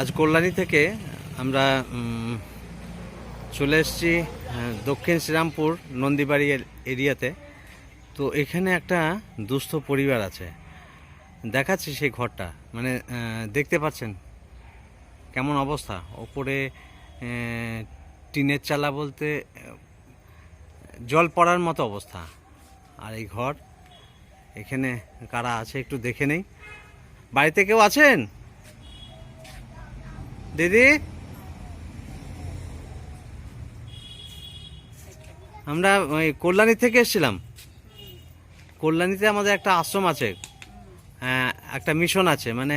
আজ কল্যাণী থেকে আমরা চলে এসেছি দক্ষিণ শ্রীরামপুর নন্দীবাড়ি এরিয়াতে। তো এখানে একটা দুস্থ পরিবার আছে। দেখাচ্ছি সেই ঘরটা। মানে দেখতে পাচ্ছেন কেমন অবস্থা? ওপরে টিনের চালা বলতে জল পড়ার মতো অবস্থা। আর এই ঘর, এখানে কারা আছে একটু দেখে নেই। বাড়িতে কেউ আছেন? দিদি? আমরা ওই কল্যাণী থেকে এসেছিলাম। কল্যাণীতে আমাদের একটা আশ্রম আছে। হ্যাঁ, একটা মিশন আছে। মানে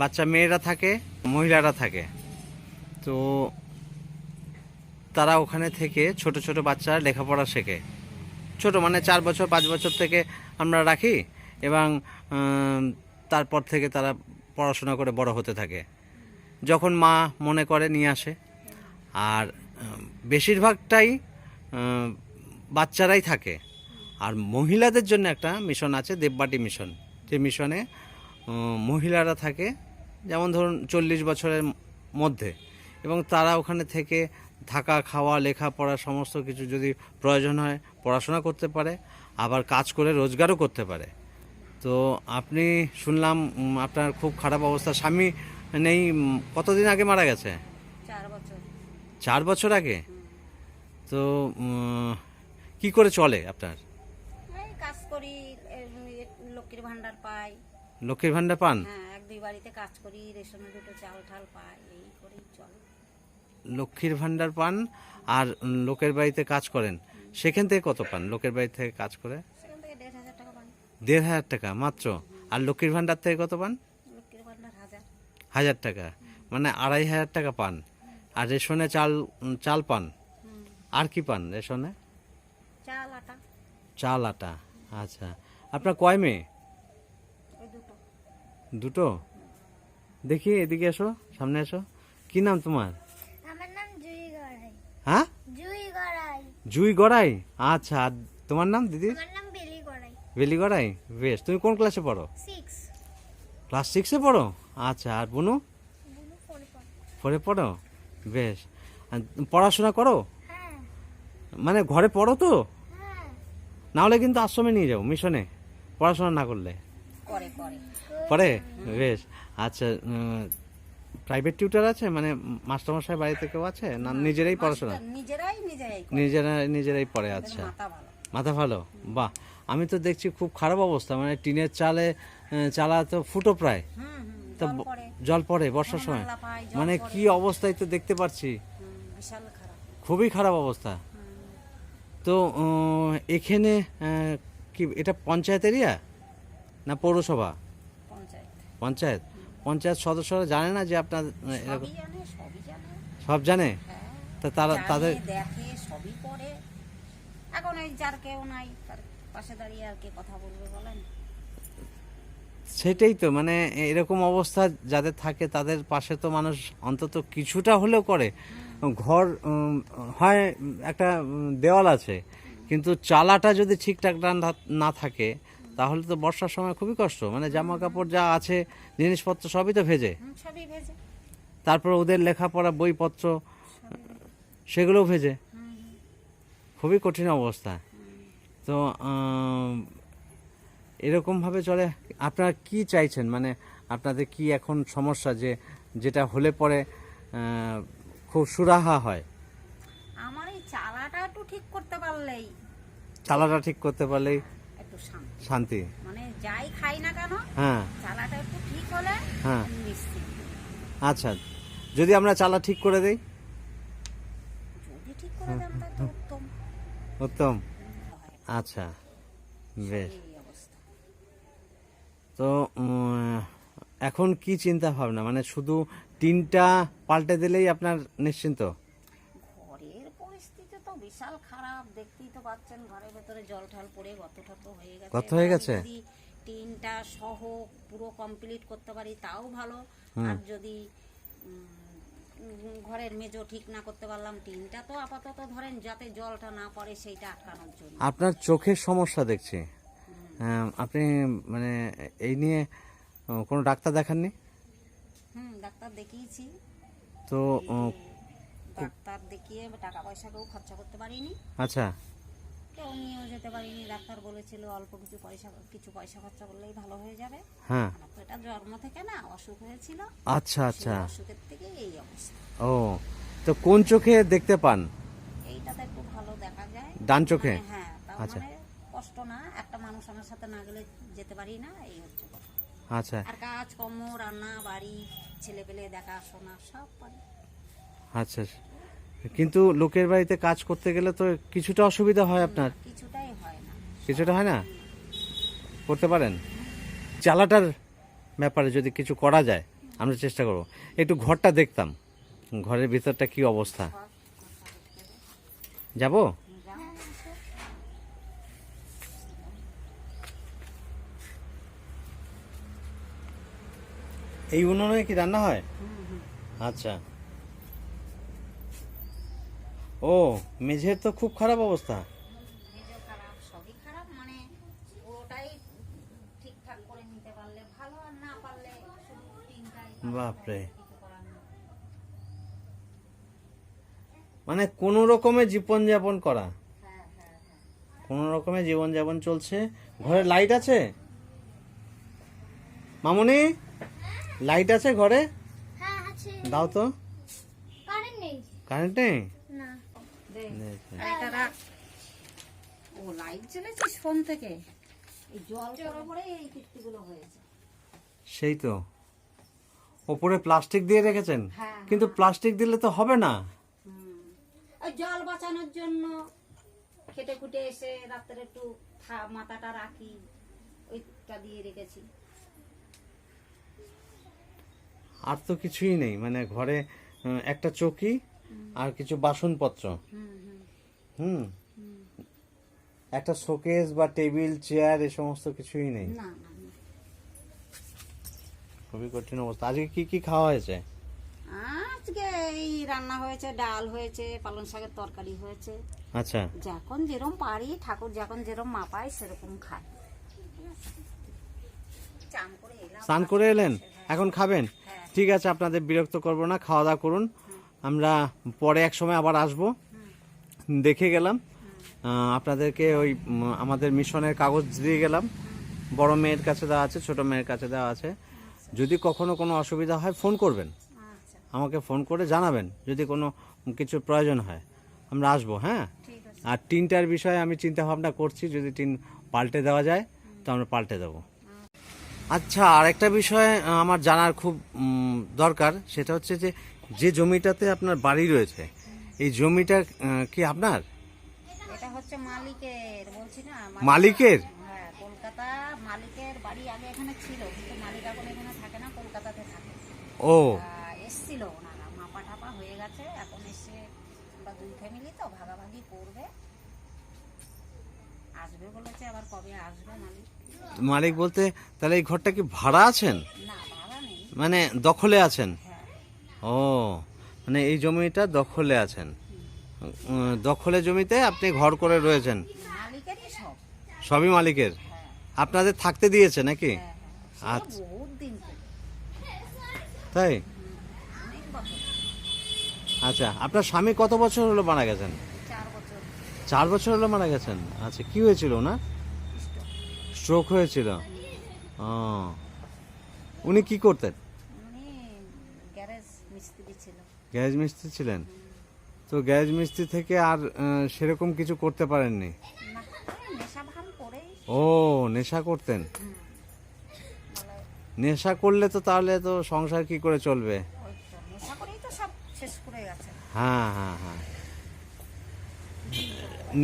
বাচ্চা মেয়েরা থাকে মহিলারা থাকে। তো তারা ওখানে থেকে ছোট ছোট বাচ্চারা লেখাপড়া শেখে। ছোট মানে চার বছর পাঁচ বছর থেকে আমরা রাখি এবং তারপর থেকে তারা পড়াশোনা করে বড় হতে থাকে। যখন মা মনে করে নিয়ে আসে। আর বেশিরভাগটাই বাচ্চারাই থাকে। আর মহিলাদের জন্য একটা মিশন আছে, দেববাটি মিশন। যে মিশনে মহিলারা থাকে, যেমন ধরুন চল্লিশ বছরের মধ্যে। এবং তারা ওখানে থেকে থাকা, খাওয়া, লেখাপড়া সমস্ত কিছু যদি প্রয়োজন হয়, পড়াশোনা করতে পারে, আবার কাজ করে রোজগারও করতে পারে। তো আপনি শুনলাম আপনার খুব খারাপ অবস্থা। স্বামী নেই উম, কতদিন আগে মারা গেছে? চার বছর। আগে? তো কি করে চলে আপনার? কাজ করি লক্ষ্মীর ভান্ডার পাই। লক্ষ্মীর ভাণ্ডার পান? হ্যাঁ এক দুই বাড়িতে কাজ করি রেশনে দুটো চাল ঠাল পাই এই করেই চলে। লক্ষ্মীর ভাণ্ডার পান আর লোকের বাড়িতে কাজ করেন। সেখান থেকে কত পান? লোকের বাড়ি থেকে কাজ করে? দেড় হাজার টাকা মাত্র? আর লক্ষ্মীর ভাণ্ডার থেকে কত পান? ভান্ডার হাজার টাকা। মানে আড়াই হাজার টাকা পান। আর রেশনে চাল চাল পান। আর কি পান রেশনে? চাল আটা। আচ্ছা। আপনার কয় মেয়ে? দুটো। দেখি এদিকে এসো সামনে এসো। কি নাম তোমার? আমার নাম জুই গড়াই। হ্যাঁ? জুই গড়াই। জুই গড়াই? আচ্ছা আর তোমার নাম দিদি? আমার নাম বেলি গড়াই। বেলি গড়াই? বেশ তুমি কোন ক্লাসে পড়ো? ক্লাস সিক্সে পড়ো? আচ্ছা আর বুনু? পড়ে। পড়ো? বেশ। আর পড়াশোনা করো? হ্যাঁ। মানে ঘরে পড়ো তো? হ্যাঁ। নাহলে কিন্তু আশ্রমে নিয়ে যাও মিশনে। পড়াশোনা না করলে। করে করে পরে? বেশ। আচ্ছা প্রাইভেট টিউটার আছে? মানে মাস্টারমশাই বাড়িতে কেউ আছে? না নিজেরাই পড়াশোনা? নিজেরাই নিজেরাই নিজেরা নিজেরাই পড়ে আচ্ছা। মাথা ভালো। মাথা বাহ। আমি তো দেখছি খুব খারাপ অবস্থা। মানে টিনের চালে চালা তো ফুটো প্রায়। তো জল পড়ে। বর্ষার সময়। পায়, জল মানে। কি অবস্থায় তো দেখতে পাচ্ছি। খুবই খারাপ অবস্থা। তো এখানে কি এটা পঞ্চায়েত এরিয়া না পৌরসভা? পঞ্চায়েত। পঞ্চায়েত। সদস্যরা জানে না যে আপনার এরকম সব জানে? হ্যাঁ তা তারা তাদের দেখে সবই করে এখন এই যার কেউ নাই তার পাশে দাঁড়িয়ে আর কে কথা বলবে বলেন? সেটাই তো মানে এরকম অবস্থা যাদের থাকে তাদের পাশে তো মানুষ অন্তত কিছুটা হলেও করে। ঘর হয় একটা দেওয়াল আছে কিন্তু চালাটা যদি ঠিকঠাক না- না থাকে তাহলে তো বর্ষার সময় খুবই কষ্ট। মানে জামা কাপড় যা আছে জিনিসপত্র সবই তো ভেজে। তারপর ওদের লেখাপড়া বইপত্র সেগুলোও ভেজে। খুবই কঠিন অবস্থা। তো এরকমভাবে চলে। আপনারা কি চাইছেন? মানে আপনাদের কি এখন সমস্যা যে যেটা হলে পরে খুব সুরাহা হয়? আমার এই চালাটা একটু ঠিক করতে পারলেই। চালাটা ঠিক করতে পারলেই একটু শান্তি। শান্তি। মানে যাই খাই না কেন হ্যাঁ। চালাটা একটু ঠিক হলে হ্যাঁ। আচ্ছা যদি আমরা চালা ঠিক করে দেই? যদি ঠিক করে দেন তাহলে উত্তম। আচ্ছা বেশ। তো এখন কি চিন্তা ভাবনা? মানে শুধু টিনটা পাল্টে দিলেই আপনার নিশ্চিন্ত? ঘরের পরিস্থিতি তো বিশাল খারাপ। দেখতেই তো পাচ্ছেন ঘরের ভেতরে জল ঠাল পড়ে গত ঠত হয়ে গেছে। গত হয়ে গেছে? টিনটা সহ পুরো কমপ্লিট করতে পারি তাও ভালো। আর যদি ঘরের মেজো ঠিক না করতে পারলাম টিনটা তো আপাতত ধরেন যাতে জলটা না পড়ে সেইটা আটকানোর জন্য। আপনার চোখের সমস্যা দেখছি। আপনি মানে এই নিয়ে কোনো ডাক্তার দেখাননি? হুম ডাক্তার দেখিয়েছি। তো ডাক্তার দেখিয়ে টাকা পয়সা কেউ খরচা করতে পারিনি। আচ্ছা। কেউ নিয়েও যেতে পারিনি। ডাক্তার বলেছিল অল্প কিছু পয়সা কিছু পয়সা খরচা করলেই ভালো হয়ে যাবে। হ্যাঁ। এটা জন্ম থেকে না অসুখ হয়েছিল। আচ্ছা আচ্ছা। অসুখের থেকে এই অবস্থা। ও তো কোন চোখে দেখতে পান? এইটাতে একটু ভালো দেখা যায়। ডান চোখে? মানে হ্যাঁ আচ্ছা। কষ্ট না একটা মানুষ আমার সাথে না গেলে যেতে পারি না এই হচ্ছে কথা। আচ্ছা। আর কাজ কর্ম রান্না বাড়ি ছেলে পেলে দেখাশোনা সব পারি। আচ্ছা কিন্তু লোকের বাড়িতে কাজ করতে গেলে তো কিছুটা অসুবিধা হয় আপনার। কিছুটাই হয় না। কিছুটা হয় না? করতে পারেন। চালাটার ব্যাপারে যদি কিছু করা যায় আমরা চেষ্টা করব। একটু ঘরটা দেখতাম। ঘরের ভিতরটা কি অবস্থা? যাব? এই উনুনে কি রান্না হয়? আচ্ছা। ও মেঝের তো খুব খারাপ অবস্থা। মানে বাপরে। মানে কোনো রকমে জীবনযাপন করা। হ্যাঁ হ্যাঁ হ্যাঁ। কোনো রকমে জীবনযাপন চলছে। ঘরে লাইট আছে? মামুনি? লাইট আছে ঘরে? হ্যাঁ দাও তো। কারেন্ট নেই। ও লাইট জ্বেলেছিস ফোন থেকে? জল পড়ে পড়ে এই কীর্তিগুলো হয়েছে। সেই তো। ওপরে প্লাস্টিক দিয়ে রেখেছেন? হ্যাঁ, কিন্তু প্লাস্টিক দিলে তো হবে না। ওই জল বাঁচানোর জন্য খেটে খুটে এসে রাত্রে একটু মাথাটা রাখি ওইটা দিয়ে রেখেছি। আর তো কিছুই নেই। মানে ঘরে একটা চৌকি আর কিছু বাসনপত্র। হুম। একটা শোকেস বা টেবিল চেয়ার এ সমস্ত কিছুই নেই। খুবই কঠিন অবস্থা। আজকে কি কি খাওয়া হয়েছে? আজকে এই রান্না হয়েছে ডাল হয়েছে পালং শাকের তরকারি হয়েছে। আচ্ছা। যখন যেরকম পারি ঠাকুর যখন যেরকম মাপায় সেরকম খায় স্নান করে এলেন? এখন খাবেন। ঠিক আছে আপনাদের বিরক্ত করব না খাওয়া দাওয়া করুন। আমরা পরে এক সময় আবার আসব। দেখে গেলাম। আপনাদেরকে ওই আমাদের মিশনের কাগজ দিয়ে গেলাম। বড় মেয়ের কাছে দেওয়া আছে ছোট মেয়ের কাছে দেওয়া আছে। যদি কখনো কোনো অসুবিধা হয় ফোন করবেন। আচ্ছা। আমাকে ফোন করে জানাবেন যদি কোনো কিছু প্রয়োজন হয়। আমরা আসব হ্যাঁ? আর টিনটার বিষয়ে আমি চিন্তা ভাবনা করছি যদি টিন পাল্টে দেওয়া যায় তো আমরা পাল্টে দেবো। আচ্ছা আরেকটা বিষয় আমার জানার খুব দরকার সেটা হচ্ছে যে যে জমিটাতে আপনার বাড়ি রয়েছে এই জমিটা কি আপনার? এটা হচ্ছে মালিকের বলছি না মালিকের? হ্যাঁ কলকাতা মালিকের বাড়ি আগে এখানে ছিল কিন্তু মালিক এখন এখানে থাকে না কলকাতাতে থাকে। ও। আহ, এসছিল ওনারা মাপা টাপা হয়ে গেছে এখন এসে আমরা দুই ফ্যামিলি তো ভাগাভাগি করবে। আসবে বলেছে আবার কবে আসবে মালিক মালিক বলতে তাহলে এই ঘরটা কি ভাড়া আছেন? না ভাড়া নেই। মানে দখলে আছেন? হ্যাঁ। ও মানে এই জমিটা দখলে আছেন। দখলে জমিতে আপনি ঘর করে রয়েছেন। মালিকেরই সব। সবই মালিকের? হ্যাঁ। আপনাদের থাকতে দিয়েছে নাকি? হ্যাঁ আচ্ছা। তাই? আচ্ছা আপনার স্বামী কত বছর হলো মারা গেছেন? চার বছর হলো মারা গেছেন। আচ্ছা কি হয়েছিল না স্ট্রোক হয়েছিল। উনি কি করতেন? গ্যারেজ মিস্ত্রি ছিলেন? তো গ্যারেজ মিস্ত্রি থেকে আর সেরকম কিছু করতে পারেননি? ও নেশা করতেন? নেশা করলে তো তাহলে তো সংসার কি করে চলবে? হ্যাঁ হ্যাঁ হ্যাঁ।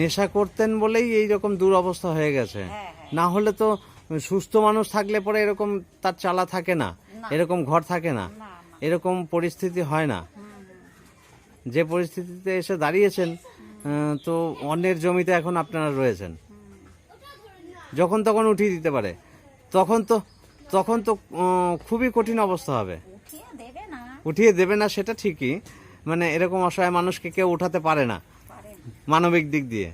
নেশা করতেন বলেই এই রকম দুরবস্থা হয়ে গেছে। হ্যাঁ, হ্যাঁ। না হলে তো সুস্থ মানুষ থাকলে পরে এরকম তার চালা থাকে না। এরকম ঘর থাকে না এরকম পরিস্থিতি হয় না। যে পরিস্থিতিতে এসে দাঁড়িয়েছেন তো অন্যের জমিতে এখন আপনারা রয়েছেন। যখন তখন উঠিয়ে দিতে পারে। তখন তো তখন তো খুবই কঠিন অবস্থা হবে। উঠিয়ে দেবে না। উঠিয়ে দেবে না সেটা ঠিকই মানে এরকম অসহায় মানুষকে কেউ উঠাতে পারে না। মানবিক দিক দিয়ে।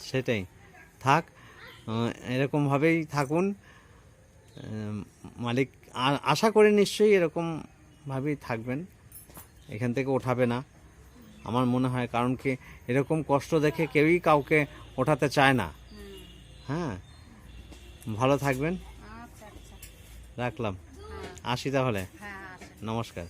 সেটাই। থাক এরকমভাবেই থাকুন। মালিক আশা করি নিশ্চয়ই এরকম ভাবেই থাকবেন। এখান থেকে ওঠাবে না। আমার মনে হয় কারণ কি এরকম কষ্ট দেখে কেউই কাউকে ওঠাতে চায় না। হ্যাঁ? ভালো থাকবেন। আচ্ছা আচ্ছা। রাখলাম। হ্যাঁ। আসি তাহলে। হ্যাঁ নমস্কার।